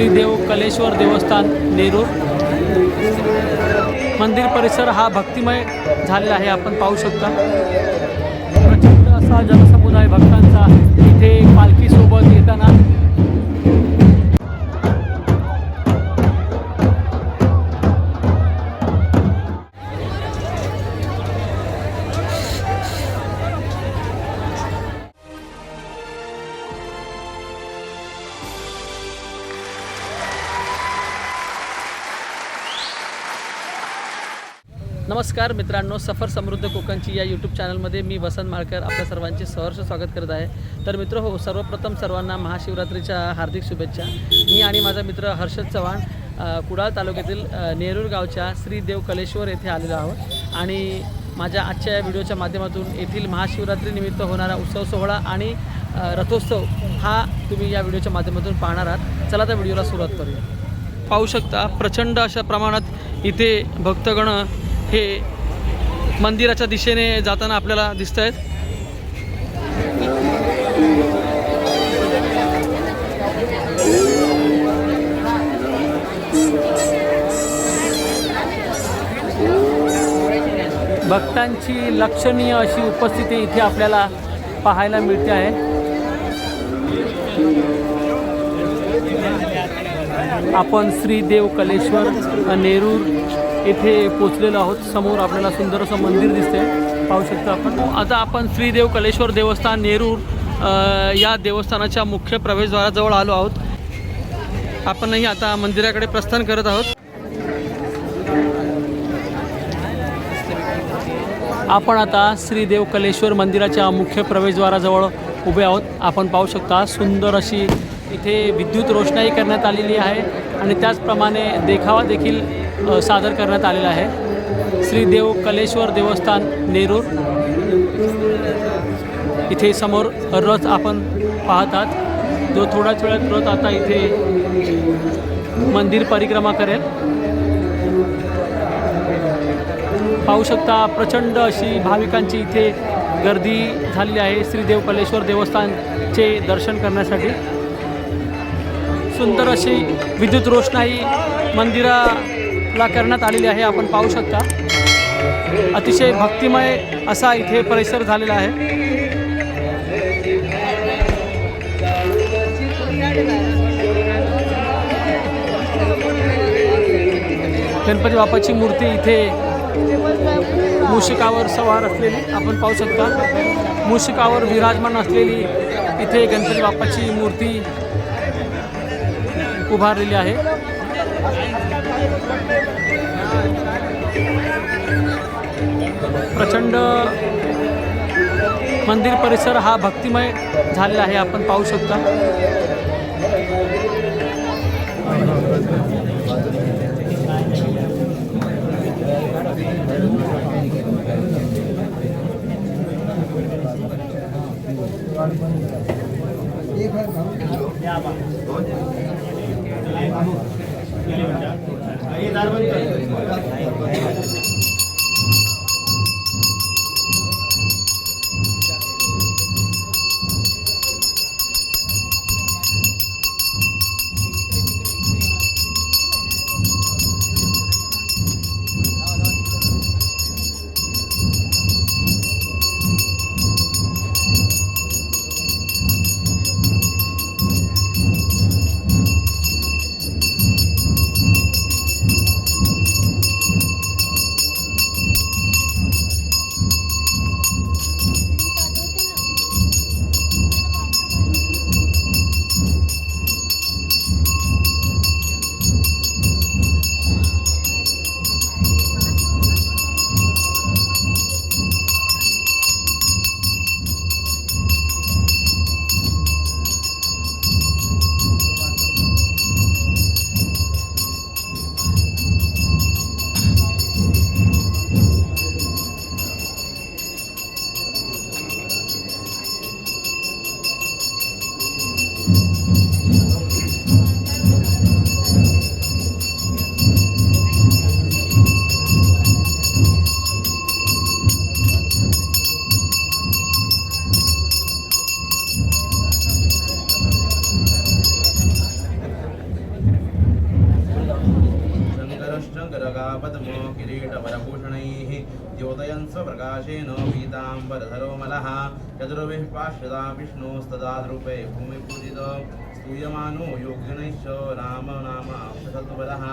श्रीदेव कलेश्वर देवस्थान नेरूर. मंदिर परिसर हा भक्तिमय झालेला आहे आपण पाहू शकता. प्रचंड असा जनसमुदाय भक्तांचा इथे पालखीसोबत येताना नमस्कार मित्रांनो सफर समृद्ध कोकणची या यूट्यूब चॅनलमध्ये मी वसंत माळकर आपल्या सर्वांचे सहर्ष स्वागत करत आहे. तर मित्र हो सर्वप्रथम सर्वांना महाशिवरात्रीच्या हार्दिक शुभेच्छा. मी आणि माझा मित्र हर्षद चव्हाण कुडाळ तालुक्यातील नेरूर गावच्या श्री देव कलेश्वर येथे आलेलो आहोत. आणि माझ्या आजच्या या व्हिडिओच्या माध्यमातून येथील महाशिवरात्रीनिमित्त होणारा उत्सव सोहळा आणि रथोत्सव हा तुम्ही या व्हिडिओच्या माध्यमातून पाहणार आहात. चला त्या व्हिडिओला सुरुवात करूया. पाहू शकता प्रचंड अशा प्रमाणात इथे भक्तगण हे मंदिराच्या दिशेने जाताना आपल्याला दिसत आहेत भक्तांची लक्षणीय अशी उपस्थिती इथे आपल्याला पाहायला मिळते आहे. आपण श्री देव कलेश्वर नेरूर येथे पोचलेलो आहोत. समोर आपल्याला सुंदर असं मंदिर दिसते पाहू शकतो आपण. आता आपण श्रीदेव कलेश्वर देवस्थान नेरूर या देवस्थानाच्या मुख्य प्रवेशद्वाराजवळ आलो आहोत. आपणही आता मंदिराकडे प्रस्थान करत आहोत. आपण आता श्रीदेव कलेश्वर मंदिराच्या मुख्य प्रवेशद्वाराजवळ उभे आहोत. आपण पाहू शकता सुंदर अशी इथे विद्युत रोषणाई करण्यात आलेली आहे. आणि त्याचप्रमाणे देखावा देखील सादर करण्यात आलेला आहे. श्री देव कलेश्वर देवस्थान नेरूर इथे समोर रथ आपण पाहतात. जो थोड्याच वेळात रथ आता इथे मंदिर परिक्रमा करेल. पाहू शकता प्रचंड अशी भाविकांची इथे गर्दी झालेली आहे. श्री देव कलेश्वर देवस्थानचे दर्शन करण्यासाठी. सुंदर अशी विद्युत रोषणाई मंदिरा ला करण्यात आलेली आहे आपण पाहू शकता. अतिशय भक्तिमय असा इथे परिसर झालेला आहे. गणपती बाप्पाची मूर्ती इथे मूषिकावर सवार असलेली आपण पाहू शकता. मूषिकावर विराजमान असलेली इथे गणपती बाप्पाची मूर्ती उभारलेली आहे. प्रचंड मंदिर परिसर हा भक्तिमय झालेला आहे आपण पाहू शकता. पद्म किरीटवरभूषणैः द्योतयंस प्रकाशेन पीताम्बरधरो मलः चतुर्विः पार्श्वदा विष्णोस्तदाद्रूपे भूमिपूजित स्तूयमानो योगिनैश्च राम नाम सत्वरः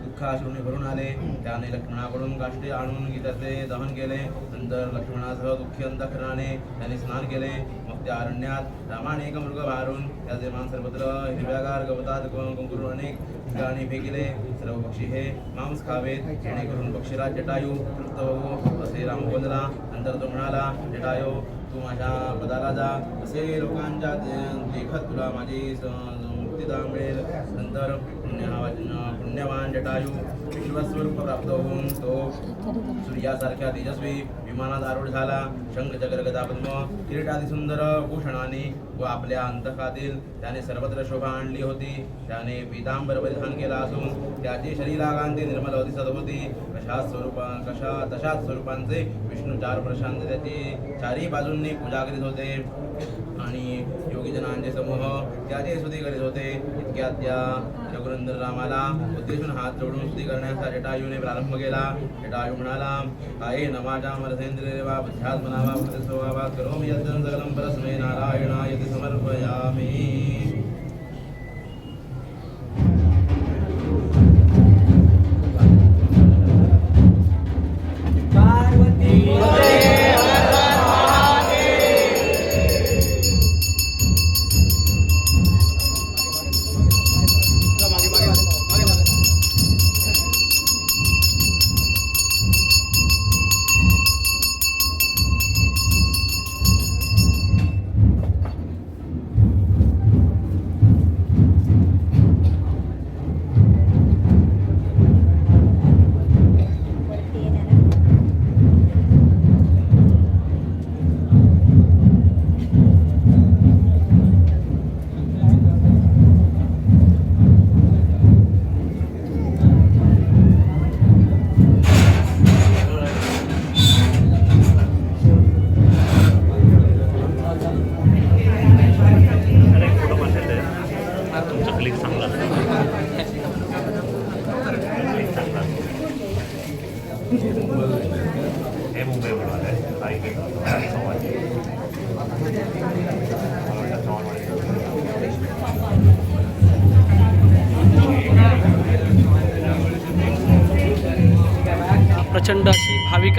दुःखाश्रुनी भरून आले त्याने लक्ष्मणाकडून काष्टी आणून गीताचे दहन केले नंतर लक्ष्मणासह दुःखी अंतकरणाने त्याने स्नान केले मग त्या अरण्यात रामाने एक मृग मारून त्याचे मान सर्वत्र हिरव्यागार गवतात कंकुरून अनेक ठिकाणी भेगिले सर्व पक्षी हे मांस खावेत जेणेकरून पक्षीला जटायू तृप्त होऊ असे राम बोलला. नंतर तो म्हणाला जटायू तू माझ्या पदाला जा. असे लोकांच्या देखत तुला माझी स- मिळेल नंतर पुण्यवान पुण्यवान जटायू। विश्वस्वरूप प्राप्त होऊन तो सूर्यासारख्या तेजस्वी विमानात आरूढ झाला. शंख चक्र गदा पद्म किरीटादी सुंदर भूषणाने व आपल्या अंतकातील त्याने सर्वत्र शोभा आणली होती. त्याने पितांबर परिधान केला असून त्याची शरीराकांती निर्मल दिसत होती कशा स्वरूपा कशा तशाच स्वरूपांचे विष्णू चार प्रशांत त्याची चारही बाजूंनी पूजा करीत होते. आणि योगीजनांचे समूह त्याचे स्तुती करीत होते. इतक्यात त्या रघुनंदन रामाला उद्देशून हात जोडून स्तुती करण्याचा जटायूने प्रारंभ केला. जटायू म्हणाला आहे नमाजा मरसेंद्रिय वा बुद्ध्यात मनावा वा करोमि यद्दं सकलं परस्मै नारायणाय समर्पयामि.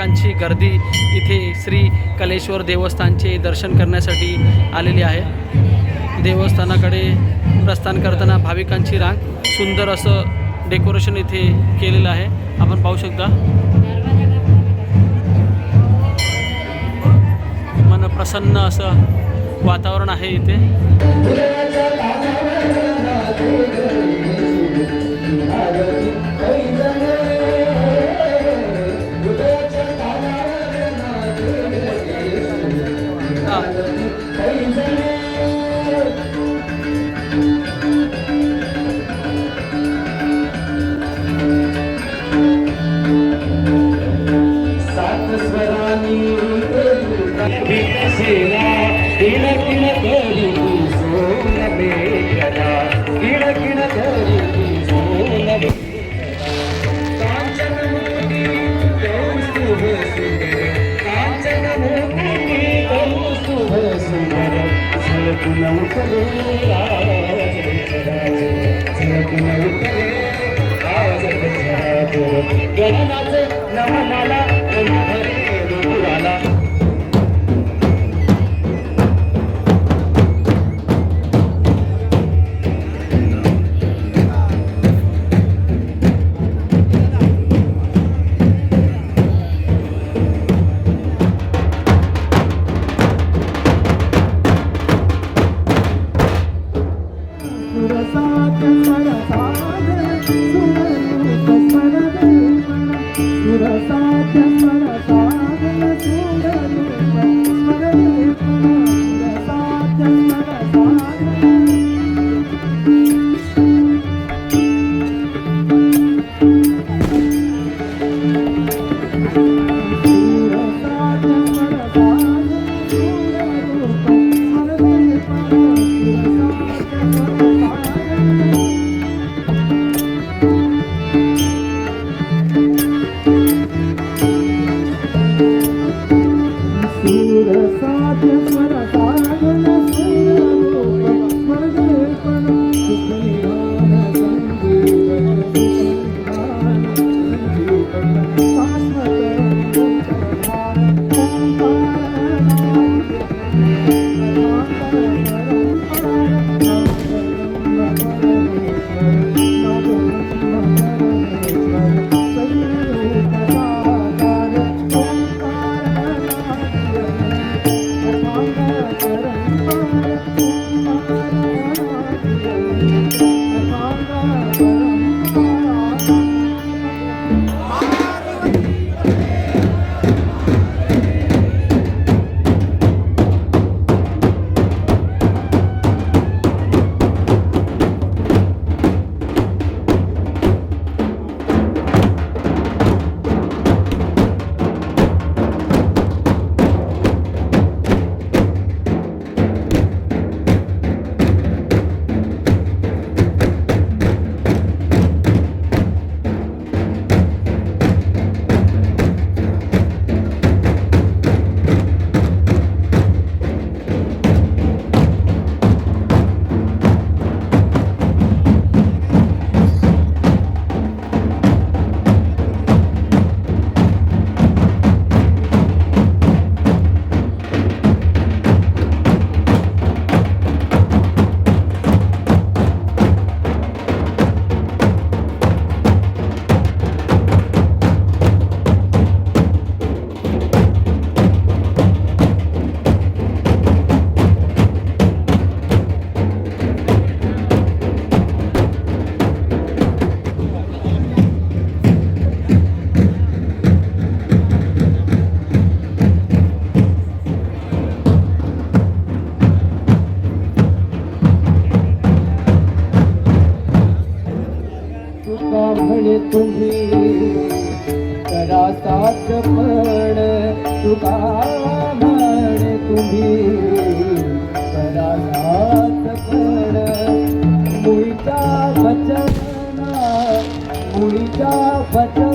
भाविकांची गर्दी इथे श्री कलेश्वर देवस्थानचे दर्शन करण्यासाठी आलेली आहे. देवस्थानाकडे प्रस्थान करताना भाविकांची रांग सुंदर असं डेकोरेशन इथे केलेलं आहे. आपण पाहू शकता. मन प्रसन्न असं वातावरण आहे इथे. विकसेना किण करी सोन बेकरा किण करी सोन कांचन मुक्ती कौस्तुभ सुंदर कांचन कौस्तुभ सुंदर झळकून उठले झळकून उठले गणनाचे नमनाला सुद्धा म्हणे तुम्ही. करा साथ पण तुका म्हणे तुम्ही. करा साथ पण मुळीच्या बचना मुळीच्या बचना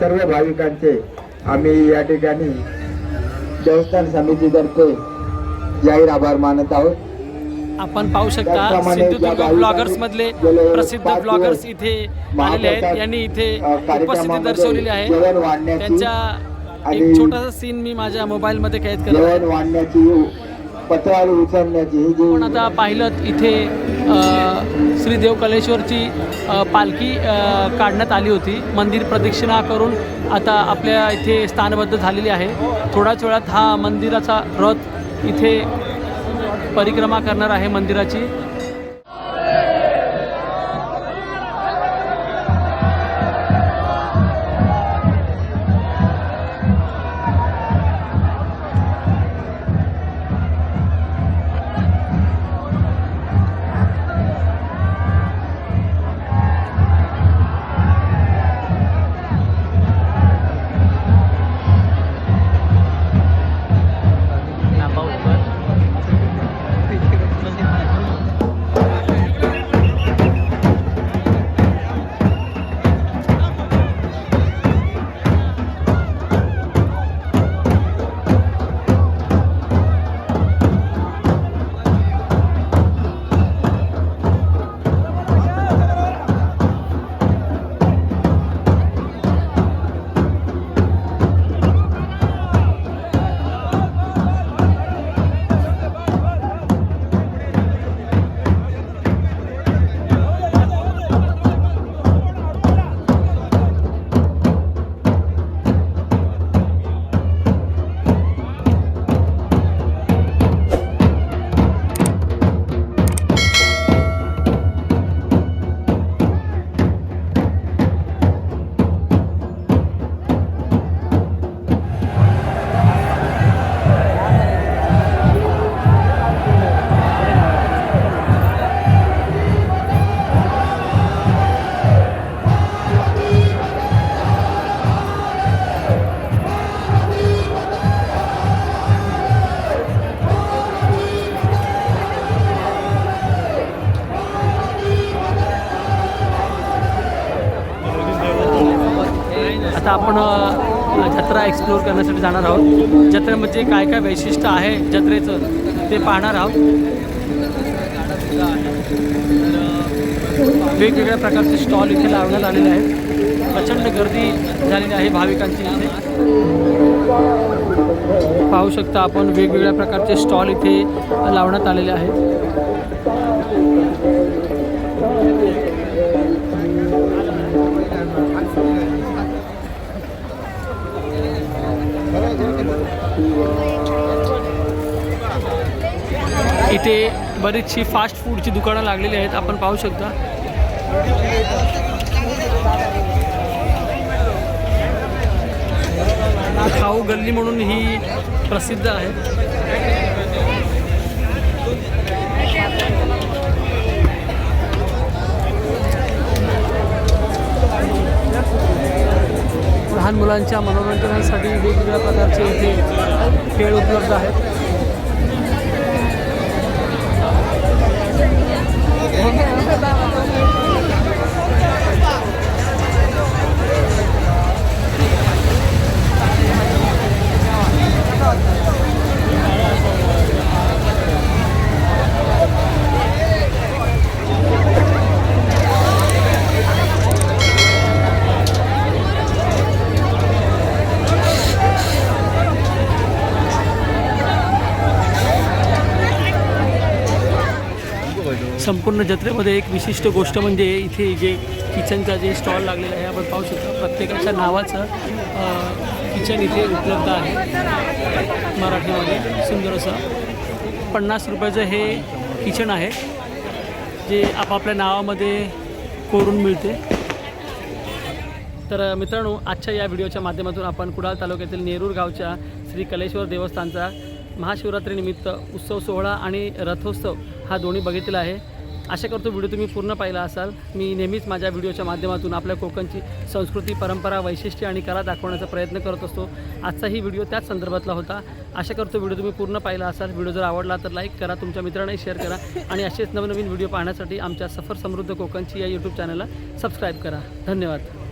भाविकांचे आम्ही या ठिकाणी देवस्थान समितीतर्फे जाहीर आभार मानत आहोत. आपण पाहू शकता सिंधुदुर्ग ब्लॉगर्स मधले प्रसिद्ध ब्लॉगर्स इथे आलेले आहेत यांनी इथे उपस्थिती दर्शवलेली आहे. त्यांच्या एक छोटासा सीन मी माझ्या मोबाईलमध्ये कैद करत आहे. पत्रावर उचलण्याची ही आता पाहिलं इथे श्री देवकलेश्वरची पालखी काढण्यात आली होती. मंदिर प्रदक्षिणा करून आता आपल्या इथे स्थानबद्ध झालेली आहे. थोड्याच वेळात हा मंदिराचा रथ इथे परिक्रमा करणार आहे मंदिराची. जाणार आहोत. जत्रेमध्ये काय काय वैशिष्ट्य आहे जत्रेचं ते पाहणार आहोत. वेगवेगळ्या प्रकारचे स्टॉल इथे लावण्यात आलेले आहेत. प्रचंड गर्दी झालेली आहे भाविकांची इथे. पाहू शकता आपण वेगवेगळ्या प्रकारचे स्टॉल इथे लावण्यात आलेले आहेत. इथे बरीचशी फास्ट फूडची दुकानं लागलेली आहेत. आपण पाहू शकता. खाऊ गल्ली म्हणून ही प्रसिद्ध आहे. लहान मुलांच्या मनोरंजनासाठी वेगवेगळ्या प्रकारचे इथे खेळ उपलब्ध आहेत. संपूर्ण जत्रेमध्ये एक विशिष्ट गोष्ट म्हणजे इथे जे किचनचा जे स्टॉल लागलेला आहे आपण पाहू शकतो. प्रत्येकाच्या नावाचं किचन इथे उपलब्ध आहे मराठीमध्ये. सुंदर असं. पन्नास रुपयाचं हे किचन आहे जे आपापल्या नावामध्ये कोरून मिळते. तर मित्रांनो आजच्या या व्हिडिओच्या माध्यमातून आपण कुडाळ तालुक्यातील नेरूर गावच्या श्री कलेश्वर देवस्थानचा महाशिवरात्रीनिमित्त उत्सव सोहळा आणि रथोत्सव हा दोन्ही बघितलेला आहे. आशा करतो व्हिडिओ तुम्ही पूर्ण पाहिला असाल. मी नेहमीच माझ्या व्हिडिओच्या माध्यमातून आपल्या कोकणची संस्कृती परंपरा वैशिष्ट्य आणि कला दाखवण्याचा प्रयत्न करत असतो. आजचाही व्हिडिओ त्याच संदर्भातला होता. आशा करतो व्हिडिओ तुम्ही पूर्ण पाहिला असाल. व्हिडिओ जर आवडला तर लाईक करा तुमच्या मित्रांनाही शेअर करा आणि असेच नवनवीन व्हिडिओ पाहण्यासाठी आमच्या सफर समृद्ध कोकणची या यूट्यूब चॅनलला सबस्क्राईब करा. धन्यवाद.